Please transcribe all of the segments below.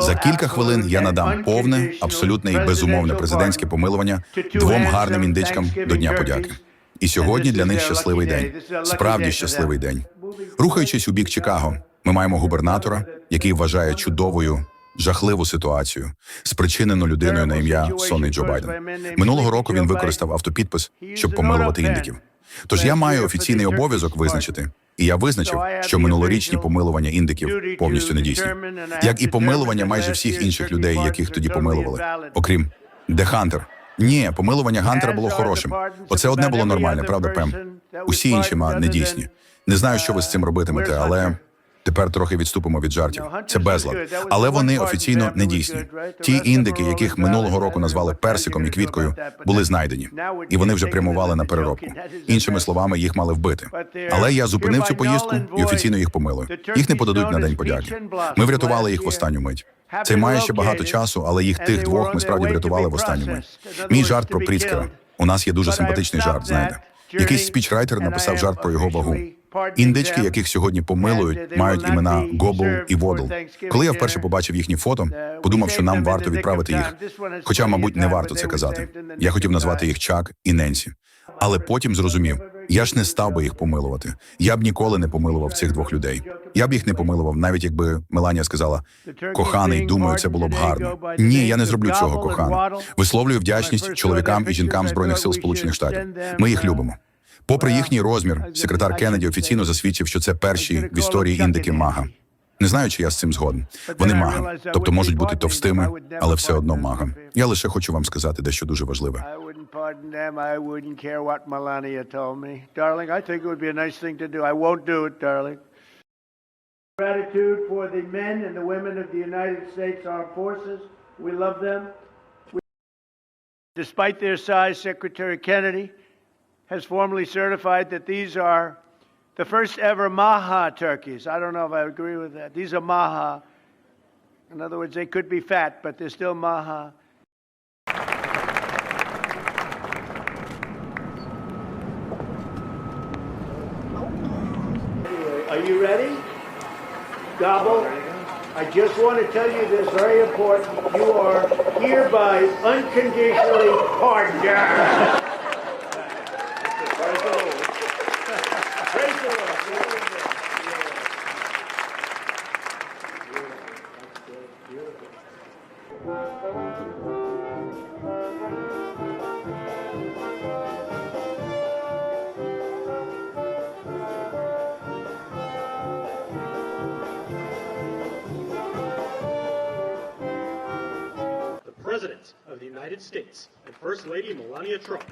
За кілька хвилин я надам повне, абсолютне і безумовне президентське помилування двом гарним індичкам до Дня подяки. І сьогодні для них щасливий день. Справді щасливий день. Рухаючись у бік Чикаго, ми маємо губернатора, який вважає чудовою. Жахливу ситуацію, спричинену людиною на ім'я Сонний Джо Байден. Минулого року він використав автопідпис, щоб помилувати індиків. Тож я маю офіційний обов'язок визначити, і я визначив, що минулорічні помилування індиків повністю недійсні, як і помилування майже всіх інших людей, яких тоді помилували, окрім де Хантер. Ні, помилування Гантера було хорошим. Оце одне було нормальне, правда, Пем? Усі інші ма недійсні. Не знаю, що ви з цим робитимете, але тепер трохи відступимо від жартів. Це безлад. Але вони офіційно недійсні. Ті індики, яких минулого року назвали персиком і квіткою, були знайдені, і вони вже прямували на переробку. Іншими словами, їх мали вбити. Але я зупинив цю поїздку і офіційно їх помилую. Їх не подадуть на день подяки. Ми врятували їх в останню мить. Це має ще багато часу, але їх тих двох ми справді врятували в останню мить. Мій жарт про Пріцкера. У нас є дуже симпатичний жарт. Знаєте, якийсь спічрайтер написав жарт про його вагу. Індички, яких сьогодні помилують, мають імена Гобл і Водл. Коли я вперше побачив їхні фото, подумав, що нам варто відправити їх. Хоча, мабуть, не варто це казати. Я хотів назвати їх Чак і Ненсі. Але потім зрозумів, я ж не став би їх помилувати. Я б ніколи не помилував цих двох людей. Я б їх не помилував, навіть якби Меланія сказала коханий, думаю, це було б гарно. Ні, я не зроблю цього, коханий. Висловлюю вдячність чоловікам і жінкам збройних сил Сполучених Штатів. Ми їх любимо. Попри їхній розмір, секретар Кеннеді офіційно засвідчив, що це перші в історії індики мага. Не знаю, чи я з цим згоден. Вони мага, тобто можуть бути товстими, але все одно мага. Я лише хочу вам сказати дещо дуже важливе. Despite their size, Secretary Kennedy has formally certified that these are the first ever Maha turkeys. I don't know if I agree with that. These are Maha. In other words, they could be fat, but they're still Maha. Are you ready? Gobble. I just want to tell you this very important. You are hereby unconditionally pardoned. The United States and First Lady Melania Trump.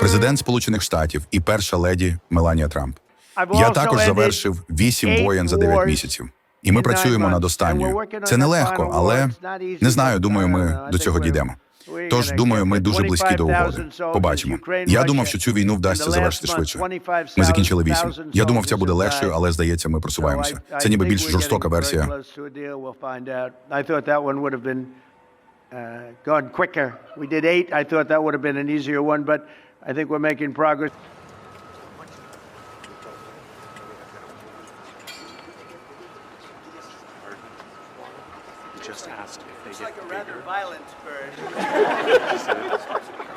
Президент Сполучених Штатів і перша леді Меланія Трамп. Я також завершив вісім воєн за дев'ять місяців. І ми працюємо над останньою. Це нелегко, але не знаю. Думаю, ми до цього дійдемо. Тож думаю, ми дуже близькі до угоди. Побачимо. Я думав, що цю війну вдасться завершити швидше. Ми закінчили вісім. Я думав, це буде легшою, але здається, ми просуваємося. Це ніби більш жорстока версія. Uh, gone quicker. We did eight. I thought that would have been an easier one, but I think we're making progress. just asked if they get like a bigger. rather violent bird.